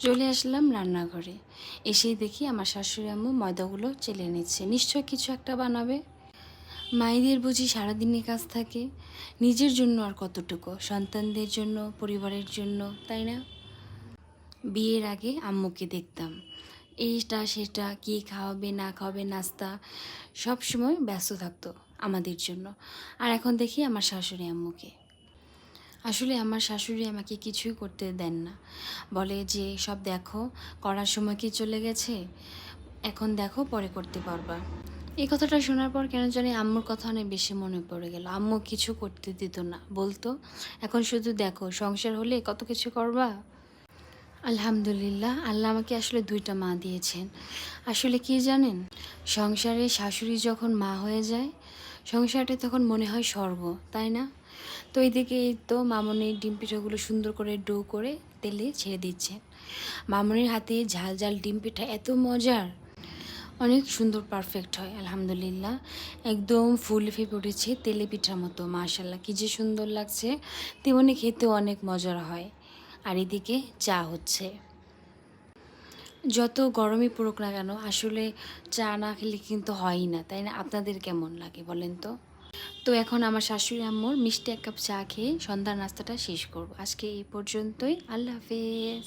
চলে আসলাম রান্নাঘরে। এসেই দেখি আমার শাশুড়ি আম্মু ময়দাগুলো চেলে নিচ্ছে। নিশ্চয় কিছু একটা বানাবে। মায়েদের বুঝি সারাদিনের কাজ থাকে। নিজের জন্য আর কতটুকু? সন্তানদের জন্য, পরিবারের জন্য, তাই না? বিয়ের আগে আম্মুকে দেখতাম। এইটা, সেটা, কি খাওয়াবে, না খাওয়াবে, নাস্তা সব সময় ব্যস্ত থাকতো আমাদের জন্য। আর এখন দেখি আমার শাশুড়ি আম্মুকে। আসলে আমার শাশুড়ি আমাকে কিছুই করতে দেন না। বলে যে, সব দেখো, করার সময় কি চলে গেছে? এখন দেখো, পরে করতে পারবা। এই কথাটা শোনার পর কেন জানি আম্মুর কথা অনেক বেশি মনে পড়ে গেল। আম্মু কিছু করতে দিত না। বলতো, এখন শুধু দেখো, সংসার হলে কত কিছু করবা? আলহামদুলিল্লাহ, আল্লাহ আমাকে আসলে দুইটা মা দিয়েছেন। আসলে কি জানেন, সংসারে শাশুড়ি যখন মা হয়ে যায় সংসারটা তখন মনে হয় স্বর্গ, তাই না? তো এইদিকে এই তো মামনির ডিম পিঠাগুলো সুন্দর করে ডো করে তেলে ছেড়ে দিচ্ছে। মামনির হাতে ঝাল ঝাল ডিম পিঠা এত মজার। অনেক সুন্দর পারফেক্ট হয়, আলহামদুলিল্লাহ। একদম ফুল ফেপে উঠেছে তেলে পিঠার মতো মাশাল্লাহ কী যে সুন্দর লাগছে। তেমনি খেতেও অনেক মজার হয়। আর এদিকে চা হচ্ছে। যত গরমই পড়ুক না কেন, আসলে চা না খেলে কিন্তু হয়ই না, তাই না? আপনাদের কেমন লাগে বলেন তো? তো এখন আমার শাশুড়ি আম্মুর মিষ্টি এক কাপ চা খেয়ে সন্ধ্যার নাস্তাটা শেষ করব। আজকে এই পর্যন্তই, আল্লাহ হাফেজ।